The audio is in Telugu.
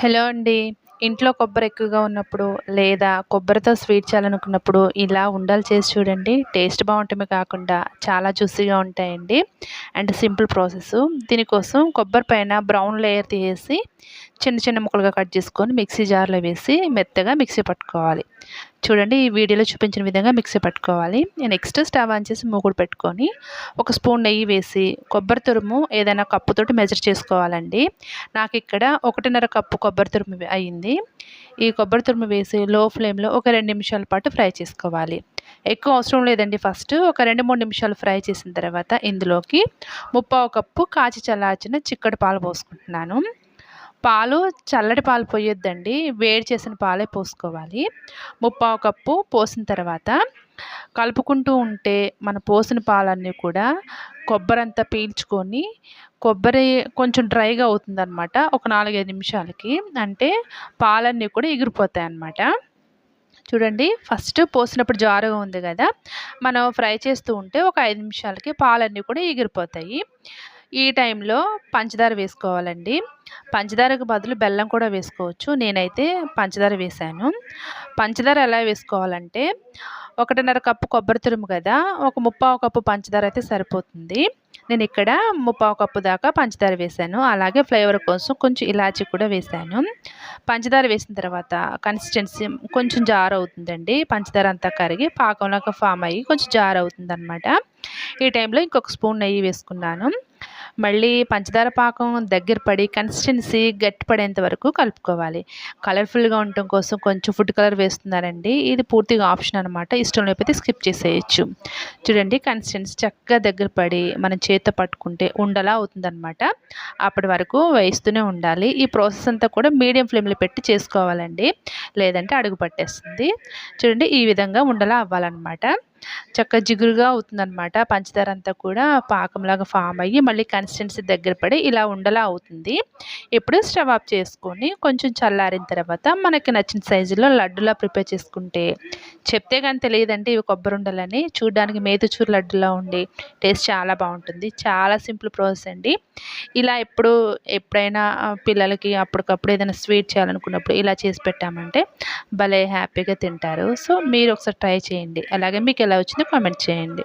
హలో అండి. ఇంట్లో కొబ్బరి ఎక్కువగా ఉన్నప్పుడు లేదా కొబ్బరితో స్వీట్ చేయాలనుకున్నప్పుడు ఇలా ఉండాలి చేసి చూడండి. టేస్ట్ బాగుంటమే కాకుండా చాలా జ్యూసీగా ఉంటాయండి. And simple process. దీనికోసం కొబ్బరి పైన బ్రౌన్ లేయర్ తీసేసి చిన్న చిన్న ముక్కలుగా కట్ చేసుకొని మిక్సీ జార్లో వేసి మెత్తగా మిక్సీ పట్టుకోవాలి. చూడండి ఈ వీడియోలో చూపించిన విధంగా మిక్సీ పట్టుకోవాలి. నెక్స్ట్ స్టవ్ ఆన్ చేసి మూగుడు పెట్టుకొని ఒక స్పూన్ నెయ్యి వేసి కొబ్బరి తురుము ఏదైనా కప్పుతోటి మెజర్ చేసుకోవాలండి. నాకు ఇక్కడ ఒకటిన్నర కప్పు కొబ్బరి తురుము అయింది. ఈ కొబ్బరి తురుము వేసి లో ఫ్లేమ్లో ఒక రెండు నిమిషాల పాటు ఫ్రై చేసుకోవాలి. ఎక్కువ అవసరం లేదండి ఫస్ట్. ఒక రెండు మూడు నిమిషాలు ఫ్రై చేసిన తర్వాత ఇందులోకి ముప్పావు కప్పు కాచి చల్లార్చిన చిక్కటి పాలు పోసుకుంటున్నాను. పాలు చల్లటి పాలు పోయొద్దండి. వేడి చేసిన పాలే పోసుకోవాలి. ముప్పావు కప్పు పోసిన తర్వాత కలుపుకుంటూ ఉంటే మన పోసిన పాలన్నీ కూడా కొబ్బరి అంతా పీల్చుకొని కొబ్బరి కొంచెం డ్రైగా అవుతుందన్నమాట. ఒక నాలుగైదు నిమిషాలకి. అంటే పాలన్నీ కూడా ఎగిరిపోతాయి అన్నమాట. చూడండి ఫస్ట్ పోసినప్పుడు జారుగా ఉంది కదా. మనం ఫ్రై చేస్తూ ఉంటే ఒక ఐదు నిమిషాలకి పాలన్నీ కూడా ఎగిరిపోతాయి. ఈ టైంలో పంచదార వేసుకోవాలండి. పంచదారకు బదులు బెల్లం కూడా వేసుకోవచ్చు. నేనైతే పంచదార వేసాను పంచదార ఎలా వేసుకోవాలంటే ఒకటిన్నర కప్పు కొబ్బరి తురుము కదా ఒక ముప్పావు కప్పు పంచదార అయితే సరిపోతుంది. నేను ఇక్కడ ముప్పావు కప్పు దాకా పంచదార వేసాను అలాగే ఫ్లేవర్ కోసం కొంచెం ఇలాచీ కూడా వేసాను పంచదార వేసిన తర్వాత కన్సిస్టెన్సీ కొంచెం జార్ అవుతుందండి. పంచదార అంతా కరిగి పాకంలాగా ఫామ్ అయ్యి కొంచెం జార్ అవుతుంది ఈ టైంలో ఇంకొక స్పూన్ నెయ్యి వేసుకున్నాను. మళ్ళీ పంచదార పాకం దగ్గర పడి కన్సిస్టెన్సీ గట్టి పడేంత వరకు కలుపుకోవాలి. కలర్ఫుల్గా ఉండటం కోసం కొంచెం ఫుడ్ కలర్ వేస్తున్నారండి. ఇది పూర్తిగా ఆప్షన్ అనమాట ఇష్టం లేకపోతే స్కిప్ చేసేయచ్చు. చూడండి కన్సిస్టెన్సీ చక్కగా దగ్గర పడి మనం చేతితో పట్టుకుంటే ఉండలా అవుతుందన్నమాట. అప్పటి వరకు వేస్తూనే ఉండాలి. ఈ ప్రాసెస్ అంతా కూడా మీడియం ఫ్లేమ్లో పెట్టి చేసుకోవాలండి. లేదంటే అడుగు పట్టేస్తుంది. చూడండి ఈ విధంగా ఉండలా అవ్వాలన్నమాట. చక్కగా జిగురుగా అవుతుందనమాట పంచదార అంతా కూడా పాకంలాగా ఫామ్ అయ్యి మళ్ళీ కన్సిస్టెన్సీ దగ్గర పడి ఇలా ఉండలా అవుతుంది. ఇప్పుడు స్టవ్ ఆఫ్ చేసుకొని కొంచెం చల్లారిన తర్వాత మనకి నచ్చిన సైజులో లడ్డులా ప్రిపేర్ చేసుకుంటే చెప్తే కానీ తెలియదంటే ఇవి కొబ్బరి ఉండాలని. చూడడానికి మేతుచూరు లడ్డులా ఉండి టేస్ట్ చాలా బాగుంటుంది. చాలా సింపుల్ ప్రాసెస్ అండి. ఇలా ఎప్పుడు ఎప్పుడైనా పిల్లలకి అప్పటికప్పుడు ఏదైనా స్వీట్ చేయాలనుకున్నప్పుడు ఇలా చేసి పెట్టామంటే భలే హ్యాపీగా తింటారు. సో మీరు ఒకసారి ట్రై చేయండి. అలాగే మీకు ఎలా వచ్చిందో కామెంట్ చేయండి.